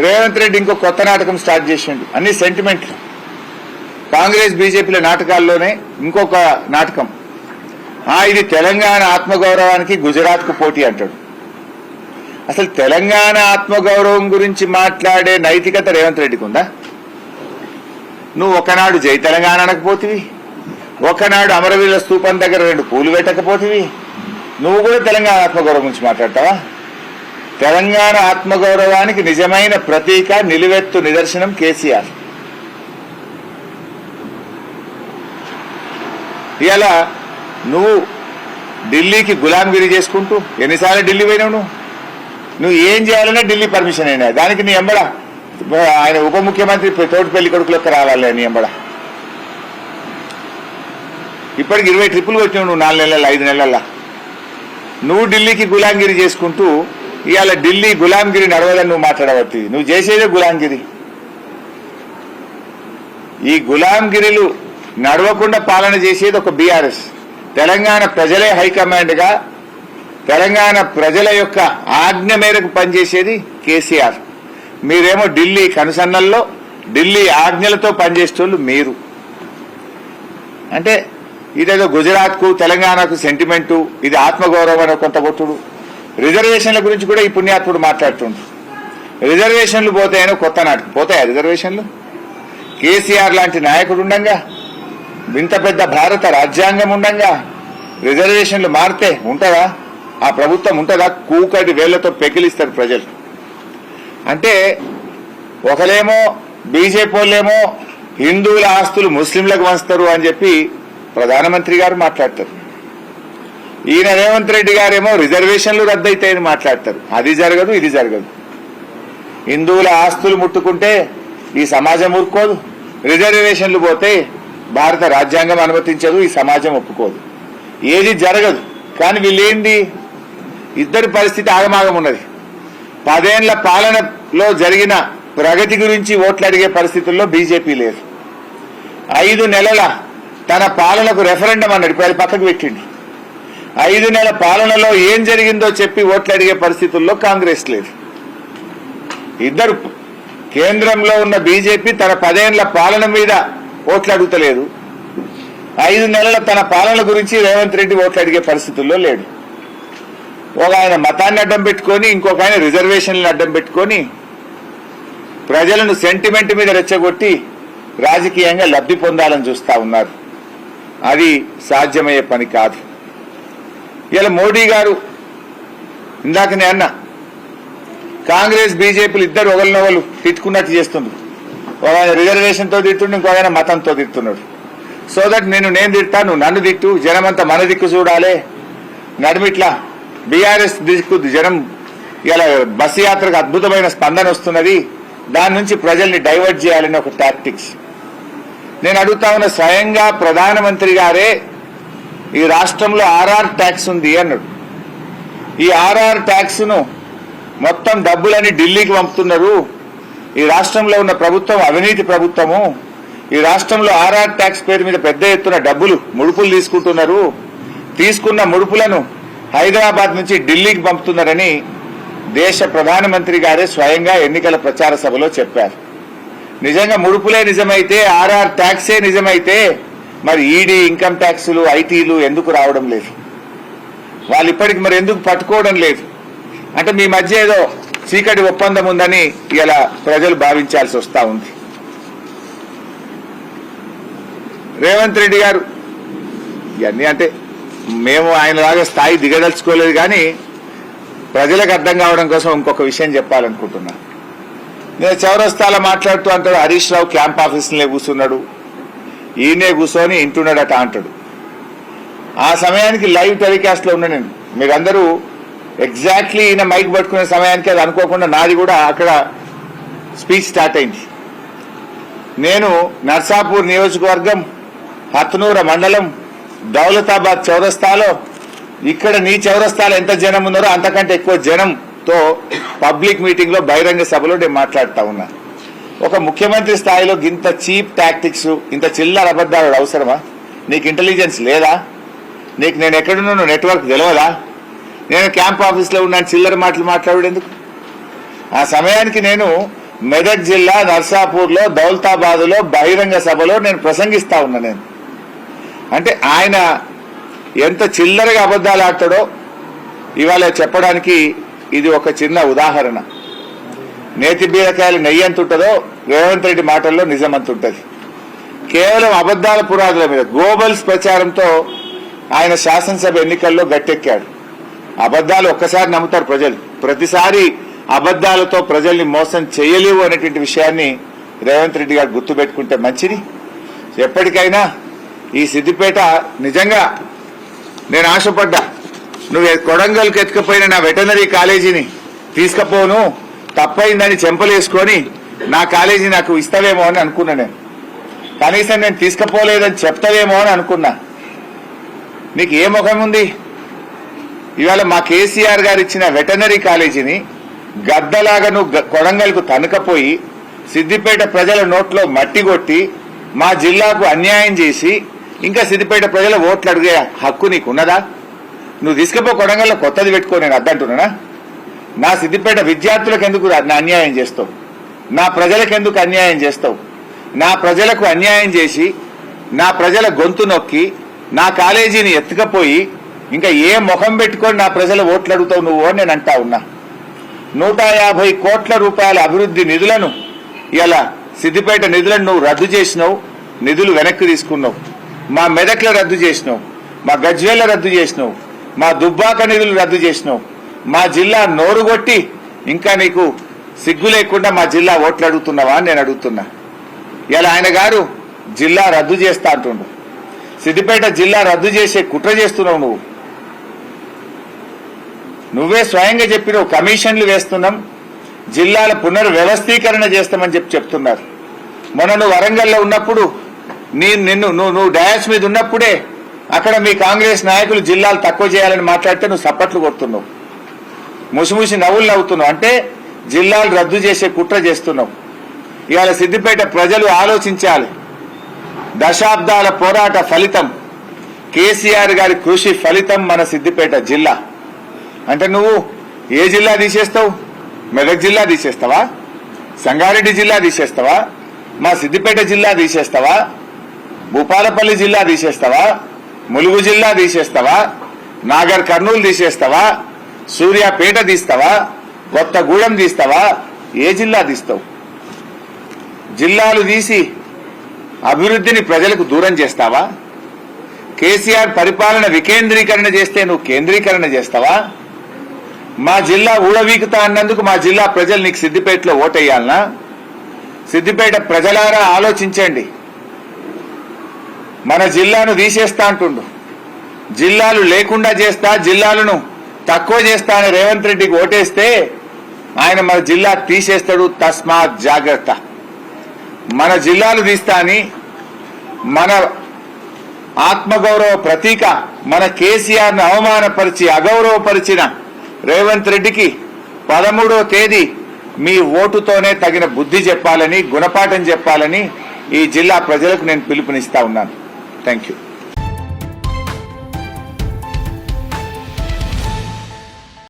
రేవంత్ రెడ్డి ఇంకో కొత్త నాటకం స్టార్ట్ చేసిండు. అన్ని సెంటిమెంట్లు కాంగ్రెస్ బీజేపీల నాటకాల్లోనే ఇంకొక నాటకం. ఆ ఇది తెలంగాణ ఆత్మగౌరవానికి గుజరాత్కు పోటీ అంటాడు. అసలు తెలంగాణ ఆత్మగౌరవం గురించి మాట్లాడే నైతికత రేవంత్ రెడ్డికి ఉందా? నువ్వు ఒకనాడు జై తెలంగాణ అనకపోతివి ఒకనాడు అమరవీరుల స్తూపం దగ్గర రెండు పూలు పెట్టకపోతివి. నువ్వు కూడా తెలంగాణ ఆత్మగౌరవం గురించి మాట్లాడతావా? తెలంగాణ ఆత్మగౌరవానికి నిజమైన ప్రతీక నిలువెత్తు నిదర్శనం కేసీఆర్. ఇలా నువ్వు ఢిల్లీకి గులాంగిరి చేసుకుంటూ ఎన్నిసార్లు ఢిల్లీ పోయినావు నువ్వు? నువ్వు ఏం చేయాలన్నా ఢిల్లీ పర్మిషన్ అయినా. దానికి నీ ఎంబడ ఆయన ఉప ముఖ్యమంత్రి తోటి పెళ్ళి కొడుకులకు రావాలి నీ ఎంబడ. ఇప్పటికి ఇరవై ట్రిప్పులు వచ్చినావు నువ్వు నాలుగు నెలల ఐదు నెలల నువ్వు ఢిల్లీకి గులాంగిరి చేసుకుంటూ ఇవాళ ఢిల్లీ గులాంగిరి నడవదని నువ్వు మాట్లాడబట్టి నువ్వు చేసేదే గులాంగిరి. ఈ గులాంగిరిలు నడవకుండా పాలన చేసేది ఒక బీఆర్ఎస్. తెలంగాణ ప్రజలే హైకమాండ్గా తెలంగాణ ప్రజల యొక్క ఆజ్ఞ మేరకు పనిచేసేది కేసీఆర్. మీరేమో ఢిల్లీ కనుసన్నల్లో ఢిల్లీ ఆజ్ఞలతో పనిచేసేటోళ్ళు మీరు. అంటే ఇదేదో గుజరాత్కు తెలంగాణకు సెంటిమెంటు ఇది ఆత్మగౌరవం అనే కొంత గొట్టుడు రిజర్వేషన్ల గురించి కూడా ఈ పుణ్యాత్ముడు మాట్లాడుతుంది రిజర్వేషన్లు పోతాయనో కొత్త నాటికి. పోతాయా రిజర్వేషన్లు? కేసీఆర్ లాంటి నాయకుడు ఉండంగా ఇంత పెద్ద భారత రాజ్యాంగం ఉండంగా రిజర్వేషన్లు మారితే ఉంటుందా? ఆ ప్రభుత్వం ఉంటుందా? కూకటి వేళ్ళతో పెకిలిస్తారు ప్రజలు. అంటే ఒకలేమో బీజేపీ వాళ్ళేమో హిందువుల ఆస్తులు ముస్లింలకు వంచుతారు అని చెప్పి ప్రధానమంత్రి గారు మాట్లాడతారు. ఈయన రేవంత్ రెడ్డి గారేమో రిజర్వేషన్లు రద్దయితాయని మాట్లాడతారు. అది జరగదు ఇది జరగదు. హిందువుల ఆస్తులు ముట్టుకుంటే ఈ సమాజం ఊరుకోదు. రిజర్వేషన్లు పోతే భారత రాజ్యాంగం అనుమతించదు ఈ సమాజం ఒప్పుకోదు. ఏది జరగదు. కానీ వీళ్ళేంది? ఇద్దరి పరిస్థితి ఆగమాగం ఉన్నది. పదేళ్ళ పాలనలో జరిగిన ప్రగతి గురించి ఓట్లు అడిగే పరిస్థితుల్లో బీజేపీ లేదు. ఐదు నెలల తన పాలనకు రెఫరెండం అన్నాడు. ఇప్పుడు పక్కకు పెట్టిండు. ఐదు నెలల పాలనలో ఏం జరిగిందో చెప్పి ఓట్లు అడిగే పరిస్థితుల్లో కాంగ్రెస్ లేదు. ఇద్దరు కేంద్రంలో ఉన్న బీజేపీ తన పదేళ్ళ పాలన మీద ఓట్లు అడుగుతలేదు ఐదు నెలల తన పాలన గురించి రేవంత్ రెడ్డి ఓట్లు అడిగే పరిస్థితుల్లో లేడు. ఒక ఆయన మతాన్ని అడ్డం పెట్టుకొని ఇంకొక ఆయన రిజర్వేషన్లను అడ్డం పెట్టుకొని ప్రజలను సెంటిమెంట్ మీద రెచ్చగొట్టి రాజకీయంగా లబ్ధి పొందాలని చూస్తా ఉన్నారు. అది సాధ్యమయ్యే పని కాదు. ఇలా మోడీ గారు ఇందాక నేను అన్న కాంగ్రెస్ బీజేపీలు ఇద్దరు ఒకరినొకరు తిట్టుకున్నట్టు చేస్తుండ్రు ఒక ఆయన రిజర్వేషన్తో తిట్టుండు ఇంకో ఆయన మతంతో తిట్టున్నాడు. సో దట్ నేను నేను తిట్టా నువ్వు నన్ను తిట్టు జనమంతా మన దిక్కు చూడాలి. నడిమిట్లా బీఆర్ఎస్ దిక్కు జనం ఇలా బస్సు యాత్రకు అద్భుతమైన స్పందన వస్తున్నది. దాని నుంచి ప్రజల్ని డైవర్ట్ చేయాలని ఒక టాక్టిక్స్ నేను అడుగుతా ఉన్న స్వయంగా ప్రధానమంత్రి గారే ఈ రాష్ట్రంలో ఆర్ఆర్ ట్యాక్స్ ఉంది అన్నాడు. ఈ ఆర్ఆర్ ట్యాక్స్ను మొత్తం డబ్బులని ఢిల్లీకి పంపుతున్నారు. ఈ రాష్ట్రంలో ఉన్న ప్రభుత్వం అవినీతి ప్రభుత్వము ఈ రాష్ట్రంలో ఆర్ఆర్ ట్యాక్స్ పేరు మీద పెద్ద ఎత్తున డబ్బులు ముడుపులు తీసుకుంటున్నారు. తీసుకున్న ముడుపులను హైదరాబాద్ నుంచి ఢిల్లీకి పంపుతున్నారని దేశ ప్రధానమంత్రి గారే స్వయంగా ఎన్నికల ప్రచార సభలో చెప్పారు. నిజంగా ముడుపులే నిజమైతే ఆర్ఆర్ ట్యాక్సే నిజమైతే మరి ఈడీ ఇన్కమ్ ట్యాక్సులు ఐటీలు ఎందుకు రావడం లేదు? వాళ్ళు ఇప్పటికి మరి ఎందుకు పట్టుకోవడం లేదు? అంటే మీ మధ్య ఏదో చీకటి ఒప్పందం ఉందని ఇలా ప్రజలు భావించాల్సి వస్తూ ఉంది. రేవంత్ రెడ్డి గారు ఇవన్నీ అంటే మేము ఆయనలాగా స్థాయి దిగదలుచుకోలేదు కానీ ప్రజలకు అర్థం కావడం కోసం ఇంకొక విషయం చెప్పాలనుకుంటున్నా. నేను చౌరస్తాలో మాట్లాడుతూ అంటాడు హరీష్ రావు క్యాంప్ ఆఫీసులే కూర్చున్నాడు. ఈయనే కూర్చొని ఇంటున్నాడట అంటాడు. ఆ సమయానికి లైవ్ టెలికాస్ట్లో ఉన్నా నేను. మీరందరూ ఎగ్జాక్ట్లీ ఈయన మైక్ పట్టుకునే సమయానికి అది అనుకోకుండా నాది కూడా అక్కడ స్పీచ్ స్టార్ట్ అయింది. నేను నర్సాపూర్ నియోజకవర్గం హత్నూర మండలం దౌలతాబాద్ చౌరస్తాలో. ఇక్కడ నీ చౌరస్తాలో ఎంత జనం ఉన్నారో అంతకంటే ఎక్కువ జనంతో పబ్లిక్ మీటింగ్లో బహిరంగ సభలో నేను మాట్లాడుతా ఉన్నా. ఒక ముఖ్యమంత్రి స్థాయిలో ఇంత చీప్ టాక్టిక్స్ ఇంత చిల్లర అబద్ధాలు అవసరమా? నీకు ఇంటెలిజెన్స్ లేదా? నీకు నేను ఎక్కడున్నాను నెట్వర్క్ తెలియదా నేను క్యాంప్ ఆఫీస్లో ఉన్నాను చిల్లర మాటలు మాట్లాడేందుకు? ఆ సమయానికి నేను మెదక్ జిల్లా నర్సాపూర్లో దౌలతాబాద్లో బహిరంగ సభలో నేను ప్రసంగిస్తా ఉన్నా నేను. అంటే ఆయన ఎంత చిల్లరగా అబద్ధాలు ఆడతాడో ఇవాళ చెప్పడానికి ఇది ఒక చిన్న ఉదాహరణ. నేతి బీరకాయలు నెయ్యి ఎంత ఉంటుందో రేవంత్ రెడ్డి మాటల్లో నిజం అంత ఉంటుంది. కేవలం అబద్ధాల పురాదుల మీద గోబల్స్ ప్రచారంతో ఆయన శాసనసభ ఎన్నికల్లో గట్టెక్కాడు. అబద్ధాలు ఒక్కసారి నమ్ముతారు ప్రజలు. ప్రతిసారి అబద్ధాలతో ప్రజల్ని మోసం చేయలేవు అనేటువంటి విషయాన్ని రేవంత్ రెడ్డి గారు గుర్తుపెట్టుకుంటే మంచిది. ఎప్పటికైనా ఈ సిద్దిపేట నిజంగా నేను ఆశపడ్డా. నువ్వు కొడంగల్కి ఎత్తుకపోయిన నా వెటనరీ కాలేజీని తీసుకపోను. తప్పైందని చెంపలేసుకొని నా కాలేజీ నాకు ఇస్తావేమో అని అనుకున్నా నేను. కనీసం నేను తీసుకపోలేదని చెప్తావేమో అని అనుకున్నా. నీకు ఏ ముఖం ఉంది? ఇవాళ మా కేసీఆర్ గారు ఇచ్చిన వెటనరీ కాలేజీని గద్దలాగా నువ్వు గ- కొడంగల్కు తనకపోయి సిద్దిపేట ప్రజల నోట్లో మట్టి కొట్టి మా జిల్లాకు అన్యాయం చేసి ఇంకా సిద్దిపేట ప్రజల ఓట్లు అడిగే హక్కు నీకు ఉన్నదా నువ్వు తీసుకుపో కొడంగల్లో కొత్తది పెట్టుకో నేను అద్దంటున్నానా? నా సిద్దిపేట విద్యార్థులకు ఎందుకు అన్యాయం చేస్తావు? నా ప్రజలకు ఎందుకు అన్యాయం చేస్తావు? నా ప్రజలకు అన్యాయం చేసి నా ప్రజల గొంతు నొక్కి నా కాలేజీని ఎత్తుకపోయి ఇంకా ఏ ముఖం పెట్టుకొని నా ప్రజల ఓట్లు అడుగుతావు నువ్వు అని నేను అంటా ఉన్నా. నూట యాభై కోట్ల రూపాయల అభివృద్ధి నిధులను ఇలా సిద్దిపేట నిధులను నువ్వు రద్దు చేసినావు నిధులు వెనక్కి తీసుకున్నావు. మా మెదక్లో రద్దు చేసినావు మా గజ్వేళ్ళ రద్దు చేసినావు మా దుబ్బాక నిధులు రద్దు చేసినావు. మా జిల్లా నోరుగొట్టి ఇంకా నీకు సిగ్గు లేకుండా మా జిల్లా ఓట్లు అడుగుతున్నావా అని నేను అడుగుతున్నా. ఇలా ఆయన గారు జిల్లా రద్దు చేస్తా అంటుండు. సిద్దిపేట జిల్లా రద్దు చేసే కుట్ర చేస్తున్నావు నువ్వు. నువ్వే స్వయంగా చెప్పినావు కమిషన్లు వేస్తున్నాం జిల్లాల పునర్వ్యవస్థీకరణ చేస్తామని చెప్పి చెప్తున్నారు. మొన్న నువ్వు వరంగల్లో ఉన్నప్పుడు నీ నిన్ను నువ్వు నువ్వు డయాస్ మీద ఉన్నప్పుడే అక్కడ మీ కాంగ్రెస్ నాయకులు జిల్లాలు తక్కువ చేయాలని మాట్లాడితే నువ్వు సప్పట్లు కొడుతున్నావు. ముసిముసి నవ్వులు నవ్వుతున్నాం. అంటే జిల్లాలు రద్దు చేసే కుట్ర చేస్తున్నావు ఇవాళ సిద్దిపేట ప్రజలు ఆలోచించాలి. దశాబ్దాల పోరాట ఫలితం కేసీఆర్ గారి కృషి ఫలితం మన సిద్దిపేట జిల్లా. అంటే నువ్వు ఏ జిల్లా తీసేస్తావు? మెదక్ జిల్లా తీసేస్తావా? సంగారెడ్డి జిల్లా తీసేస్తావా? మా సిద్దిపేట జిల్లా తీసేస్తావా? భూపాలపల్లి జిల్లా తీసేస్తావా? ములుగు జిల్లా తీసేస్తావా? నాగర్ కర్నూలు తీసేస్తావా? సూర్యాపేట తీస్తావా? కొత్తగూడెం తీస్తావా? ఏ జిల్లా తీస్తావు? జిల్లాలు తీసి అభివృద్ధిని ప్రజలకు దూరం చేస్తావా? కేసీఆర్ పరిపాలన వికేంద్రీకరణ చేస్తే నువ్వు కేంద్రీకరణ చేస్తావా? మా జిల్లా ఊడవీకుతా అన్నందుకు మా జిల్లా ప్రజలు నీకు సిద్దిపేటలో ఓటేయాలనా? సిద్దిపేట ప్రజలారా ఆలోచించండి. మన జిల్లాను తీసేస్తా అంటుండు. జిల్లాలు లేకుండా చేస్తా జిల్లాలను తక్కువ చేస్తా అని రేవంత్ రెడ్డికి ఓటేస్తే ఆయన మన జిల్లా తీసేస్తాడు తస్మాత్ జాగ్రత్త. మన జిల్లాలు తీస్తా అని మన ఆత్మగౌరవ ప్రతీక మన కేసీఆర్ను అవమానపరిచి అగౌరవపరిచిన రేవంత్ రెడ్డికి పదమూడో తేదీ మీ ఓటుతోనే తగిన బుద్ధి చెప్పాలని గుణపాఠం చెప్పాలని ఈ జిల్లా ప్రజలకు నేను పిలుపునిస్తా ఉన్నాను. Thank you